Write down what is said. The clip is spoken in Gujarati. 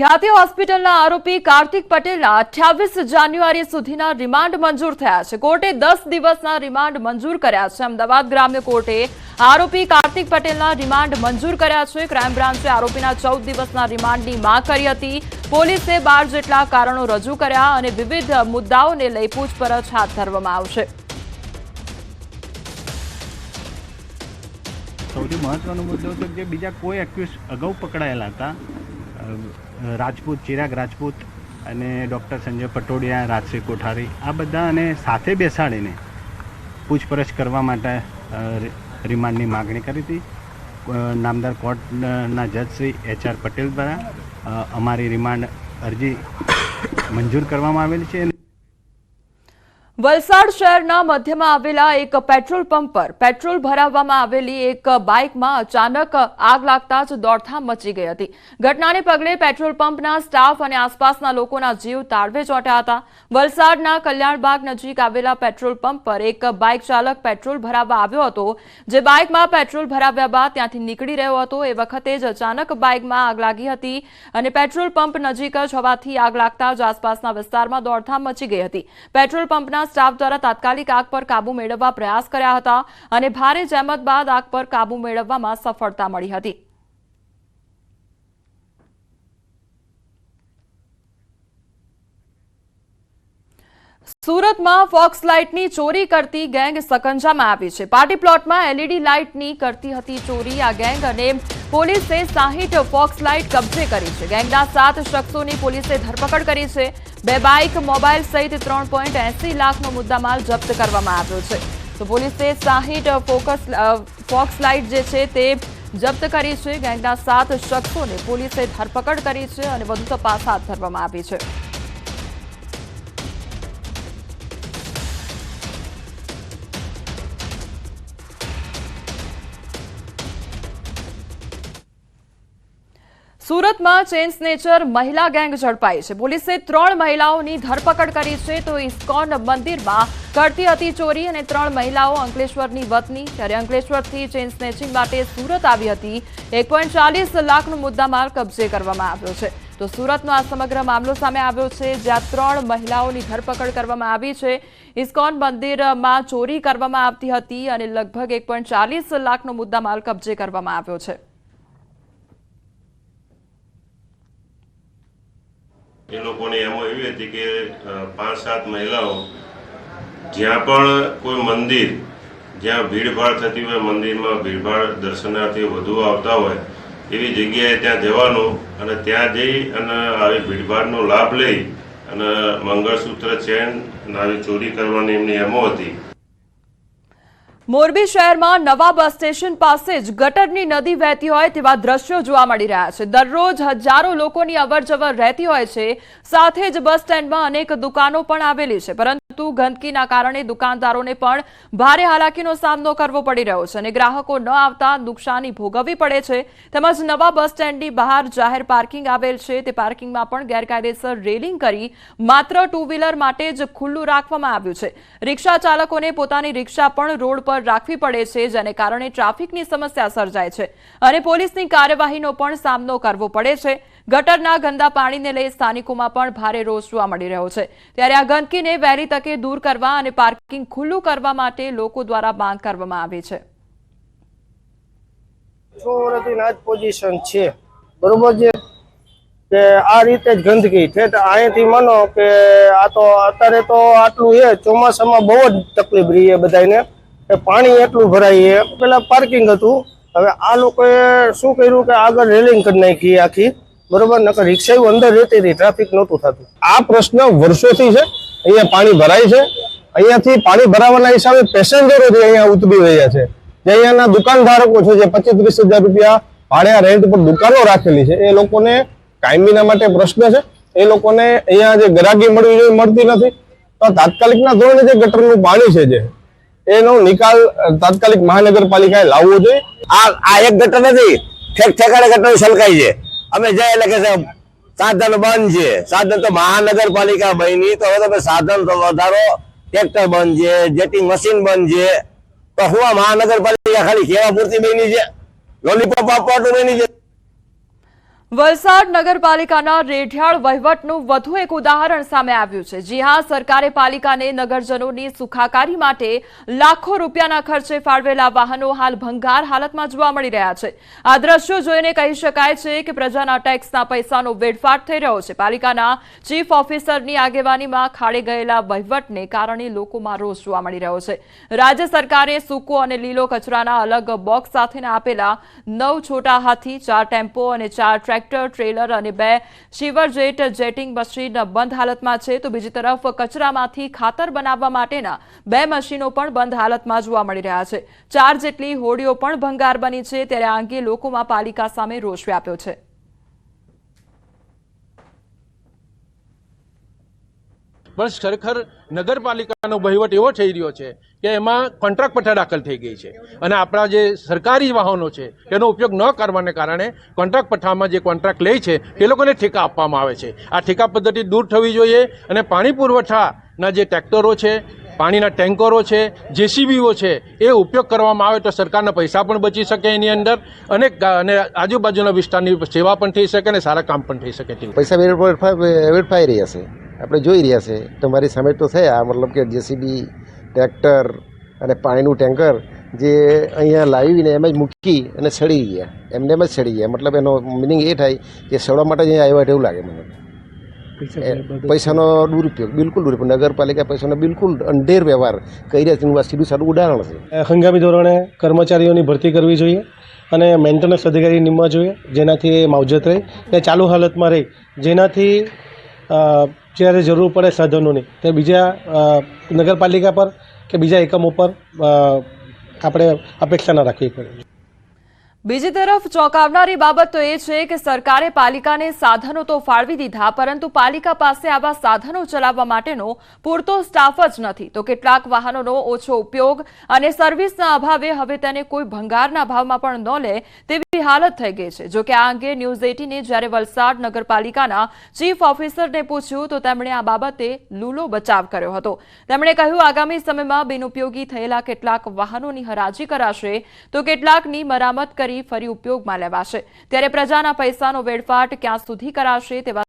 ખ્યાતિ હોસ્પિટલના આરોપી કાર્તિક પટેલના અઠ્યાવીસ જાન્યુઆરી સુધીના રિમાન્ડ મંજૂર થયા છે. કોર્ટે દસ દિવસના રિમાન્ડ મંજૂર કર્યા છે. અમદાવાદ ગ્રામ્ય કોર્ટે આરોપી કાર્તિક પટેલના રિમાન્ડ મંજૂર કર્યા છે. ક્રાઇમ બ્રાન્ચે આરોપીના ચૌદ દિવસના રિમાન્ડની માંગ કરી હતી. પોલીસે બાર જેટલા કારણો રજૂ કર્યા અને વિવિધ મુદ્દાઓને લઈ પૂછપરછ હાથ ધરવામાં આવશે. સૌથી મહત્વનો મુદ્દો છે કે બીજા કોઈ એક્યુઝ અગાઉ પકડાયેલા હતા. રાજપૂત, ચિરાગ રાજપૂત અને ડૉક્ટર સંજય પટોડિયા, રાજસિંહ કોઠારી, આ બધાને સાથે બેસાડીને પૂછપરછ કરવા માટે રિમાન્ડની માગણી કરી હતી. નામદાર કોર્ટના જજ શ્રી એચ આર પટેલ દ્વારા અમારી રિમાન્ડ અરજી મંજૂર કરવામાં આવેલી છે. વલસાડ શહેરના મધ્યમાં આવેલા એક પેટ્રોલ પંપ પર પેટ્રોલ ભરાવવામાં આવેલી એક બાઇકમાં અચાનક આગ લાગતા જ દોડધામ મચી ગઈ હતી. ઘટનાને પગલે પેટ્રોલ પંપના સ્ટાફ અને આસપાસના લોકોના જીવ તાળવે ચોંટ્યા હતા. વલસાડના કલ્યાણબાગ નજીક આવેલા પેટ્રોલ પંપ પર એક બાઇક ચાલક પેટ્રોલ ભરાવવા આવ્યો હતો. જે બાઇકમાં પેટ્રોલ ભરાવ્યા બાદ ત્યાંથી નીકળી રહ્યો હતો. એ વખતે જ અચાનક બાઇકમાં આગ લાગી હતી અને પેટ્રોલ પંપ નજીક જ હોવાથી આગ લાગતા જ આસપાસના વિસ્તારમાં દોડધામ મચી ગઈ હતી. પેટ્રોલ પંપના સ્ટાફ દ્વારા તાત્કાલિક આગ પર કાબુ મેળવવા પ્રયાસ કર્યા હતા અને ભારે જહેમત બાદ આગ પર કાબુ મેળવવામાં સફળતા મળી હતી. સુરતમાં ફોક્સ લાઇટની ચોરી કરતી ગેંગ સકંજામાં આવી છે. પાર્ટી પ્લોટમાં એલઈડી લાઇટની કરતી હતી ચોરી. આ ગેંગ અને પોલીસે સાહીઠ ફોક્સ લાઇટ કબજે કરી છે. ગેંગના સાત શખ્સોની પોલીસે ધરપકડ કરી છે. બે બાઇક મોબાઈલ સહિત ત્રણ પોઈન્ટ એસી લાખનો મુદ્દામાલ જપ્ત કરવામાં આવ્યો છે. તો પોલીસે સાહીઠ ફોકસ ફોક્સ લાઇટ જે છે તે જપ્ત કરી છે. ગેંગના સાત શખ્સોને પોલીસે ધરપકડ કરી છે અને વધુ તપાસ હાથ ધરવામાં આવી છે. સુરતમાં ચેન સ્નેચર મહિલા ગેંગ ઝડપાઈ છે. પોલીસે ત્રણ મહિલાઓની ધરપકડ કરી છે તો ઇસ્કોન મંદિરમાં કરતી હતી ચોરી અને ત્રણ મહિલાઓ અંકલેશ્વરની વતની. ત્યારે અંકલેશ્વરથી ચેન સ્નેચિંગ માટે સુરત આવી હતી. એક પોઈન્ટ ચાલીસ લાખનો મુદ્દામાલ કબજે કરવામાં આવ્યો છે. તો સુરતનો આ સમગ્ર મામલો સામે આવ્યો છે. જ્યાં ત્રણ મહિલાઓની ધરપકડ કરવામાં આવી છે. ઇસ્કોન મંદિરમાં ચોરી કરવામાં આવતી હતી અને લગભગ એક પોઈન્ટ ચાલીસ લાખનો મુદ્દામાલ કબજે કરવામાં આવ્યો છે. એ લોકોની એમો એવી હતી કે પાંચ, સાત મહિલાઓ જ્યાં પણ કોઈ મંદિર, જ્યાં ભીડભાડ થતી હોય, મંદિરમાં ભીડભાડ દર્શનાર્થીઓ વધુ આવતા હોય, એવી જગ્યાએ ત્યાં જવાનું અને ત્યાં જઈ અને આવી ભીડભાડનો લાભ લઈ અને મંગળસૂત્ર, ચેન અને આવી ચોરી કરવાની એમની એમો હતી. મોરબી શહેરમાં નવા બસ સ્ટેશન પાસે જ ગટરની નદી વહેતી હોય તેવા દ્રશ્યો જોવા મળી રહ્યા છે. દરરોજ હજારો લોકોની અવરજવર રહેતી હોય છે. સાથે જ બસ સ્ટેન્ડમાં અનેક દુકાનો પણ આવેલી છે. પરંતુ ગંદકીના કારણે દુકાનદારોને પણ ભારે હાલાકીનો સામનો કરવો પડી રહ્યો છે અને ગ્રાહકો ન આવતા નુકસાની ભોગવવી પડે છે. તેમજ નવા બસ સ્ટેન્ડની બહાર જાહેર પાર્કિંગ આવેલ છે. તે પાર્કિંગમાં પણ ગેરકાયદેસર રેલિંગ કરી માત્ર ટુ વ્હીલર માટે જ ખુલ્લું રાખવામાં આવ્યું છે. રિક્ષા ચાલકોને પોતાની રિક્ષા પણ રોડ પર રાખવી પડે છે, જેને કારણે ટ્રાફિકની સમસ્યા સર્જાય છે અને પોલીસની કાર્યવાહીનો પણ સામનો કરવો પડે છે. ગટરના ગંદા પાણીને લઈ સ્થાનિકોમાં પણ ભારે રોષ જોવા મળી રહ્યો છે. ત્યારે આ ગંદકીને વહેલી તકે દૂર કરવા અને પાર્કિંગ ખુલ્લું કરવા માટે લોકો દ્વારા માંગ કરવામાં આવી છે. પોઝિશન છે. બરોબર છે? કે આ રીતે જ ગંદકી. ઠેઠ અહીંથી માનો કે આ તો અત્યારે તો આટલું છે, ચોમાસામાં બહુ જ તકલીફ રહી છે બધાને પાણી એટલું ભરાય છે. પેલા પાર્કિંગ હતું. હવે આ લોકોએ શું કર્યું કે આગળ રેલિંગ કરી નાખી આખી. બરોબર? નકર રિક્ષાઓ અંદર રહેતી હતી ટ્રાફિક નહોતું થતું. આ પ્રશ્ન વર્ષોથી છે. અહીંયા પાણી ભરાય છે. અહીંયાથી પાણી ભરાવાના હિસાબે પેસેન્જરો જે અહીંયા ઉતરી રહ્યા છે. જે અહીંયાના દુકાનધારકો છે જે પચીસ ત્રીસ હજાર રૂપિયા ભાડે રેન્ટ પર દુકાનો રાખેલી છે એ લોકોને કાયમીના માટે પ્રશ્ન છે. એ લોકોને અહીંયા જે ગ્રાહકી મળવી જોઈએ મળતી નથી. તો તાત્કાલિકના ધોરણે જે ગટરનું પાણી છે જે એનો નિકાલ તાત્કાલિક મહાનગરપાલિકાએ લાવવો જોઈએ. આ આ એક ગટર નથી. ઠેક ઠેકાણે ગટર છલકાય છે. અમે જાય એટલે કે સાહેબ, સાધન બંધ છે. સાધન તો મહાનગરપાલિકા બની. તો હવે તમે સાધન તો વધારો, ટ્રેક્ટર બંધ છે, જેટિંગ મશીન બંધ છે. તો હું આ મહાનગરપાલિકા ખાલી કેવા પૂરતી બની છે. લોલીપોપ આપવાનું બની છે. વલસાડ નગરપાલિકાના રેઢિયાળ વહીવટનું વધુ એક ઉદાહરણ સામે આવ્યું છે. જી હા, સરકારે પાલિકાને નગરજનોની સુખાકારી માટે લાખો રૂપિયાના ખર્ચે ફાળવેલા વાહનો હાલ ભંગાર હાલતમાં જોવા મળી રહ્યા છે. આ દ્રશ્યો જોઈને કહી શકાય છે કે પ્રજાના ટેક્સના પૈસાનો વેડફાટ થઈ રહ્યો છે. પાલિકાના ચીફ ઓફિસરની આગેવાનીમાં ખાડે ગયેલા વહીવટને કારણે લોકોમાં રોષ જોવા મળી રહ્યો છે. રાજ્ય સરકારે સૂકો અને લીલો કચરાના અલગ બોક્સ સાથેના આપેલા નવ છોટા હાથી, ચાર ટેમ્પો અને ચાર ટ્રેક્ટર, ટ્રેલર અને બે શિવરજેટ જેટિંગ મશીન બંધ હાલતમાં છે. તો બીજી તરફ કચરામાંથી ખાતર બનાવવા માટેના બે મશીનો પણ બંધ હાલતમાં જોવા મળી રહ્યા છે. ચાર જેટલી હોડીઓ પણ ભંગાર બની છે. ત્યારે આ અંગે લોકોમાં પાલિકા સામે રોષ વ્યાપ્યો છે. પણ ખરેખર નગરપાલિકાનો વહીવટ એવો થઈ રહ્યો છે કે એમાં કોન્ટ્રાક્ટ પટ્ટા દાખલ થઈ ગઈ છે. અને આપણા જે સરકારી વાહનો છે, એનો ઉપયોગ ન કરવાને કારણે કોન્ટ્રાક્ટ પટ્ટામાં જે કોન્ટ્રાક્ટ લે છે, એ લોકોને ઠેકા આપવામાં આવે છે. આ ઠેકા પદ્ધતિ દૂર થવી જોઈએ અને પાણી પુરવઠાના જે ટ્રેક્ટરો છે, પાણીના ટેન્કરો છે, જેસીબીઓ છે, એ ઉપયોગ કરવામાં આવે તો સરકારના પૈસા પણ બચી શકે એની અંદર અને અને આજુબાજુના વિસ્તારની સેવા પણ થઈ શકે અને સારા કામ પણ થઈ શકે પૈસા વેડફાઈ રહ્યા છે. આપણે જોઈ રહ્યા છે. તમારી સામે તો થયા મતલબ કે જેસીબી ટ્રેક્ટર અને પાણીનું ટેન્કર જે અહીંયા લાવીને એમ જ મૂકી અને સડી ગયા. એમને એમ જ સડી ગયા. મતલબ એનો મિનિંગ એ થાય કે સડવા માટે જ અહીંયા આવ્યા એવું લાગે મને. પૈસાનો દુરુપયોગ બિલકુલ દુરુપયોગ. નગરપાલિકા પૈસાનો બિલકુલ અંધેર વ્યવહાર કરી રહ્યા છે. આ સીધું સારું ઉદાહરણ છે. હંગામી ધોરણે કર્મચારીઓની ભરતી કરવી જોઈએ અને મેન્ટેનન્સ અધિકારી નિમવા જોઈએ જેનાથી એ માવજત રહે. અને ચાલુ હાલતમાં રહે જેનાથી જ્યારે જરૂર પડે સાધનોની, તે બીજા નગરપાલિકા પર કે બીજા એકમો પર આપણે અપેક્ષા ન રાખવી પડે. બીજી તરફ ચોંકાવનારી બાબત તો એ છે કે સરકારે પાલિકાને સાધનો તો ફાળવી દીધા, પરંતુ પાલિકા પાસે આવા સાધનો ચલાવવા માટેનો પૂરતો સ્ટાફ જ નથી. તો કેટલાક વાહનોનો ઓછો ઉપયોગ અને સર્વિસના અભાવે હવે તેને કોઈ ભંગારના ભાવમાં પણ ન લે તેવી હાલત થઈ ગઈ છે. જોકે આ અંગે ન્યૂઝ એટીને જ્યારે વલસાડ નગરપાલિકાના ચીફ ઓફિસરને પૂછ્યું, તો તેમણે આ બાબતે લૂલો બચાવ કર્યો હતો. તેમણે કહ્યું, આગામી સમયમાં બિનઉપયોગી થયેલા કેટલાક વાહનોની હરાજી કરાશે, તો કેટલાકની મરામત કરી ફરી ઉપયોગમાં લેવાશે. ત્યારે પ્રજાના પૈસાનો વેડફાટ ક્યાં સુધી કરાશે તેવા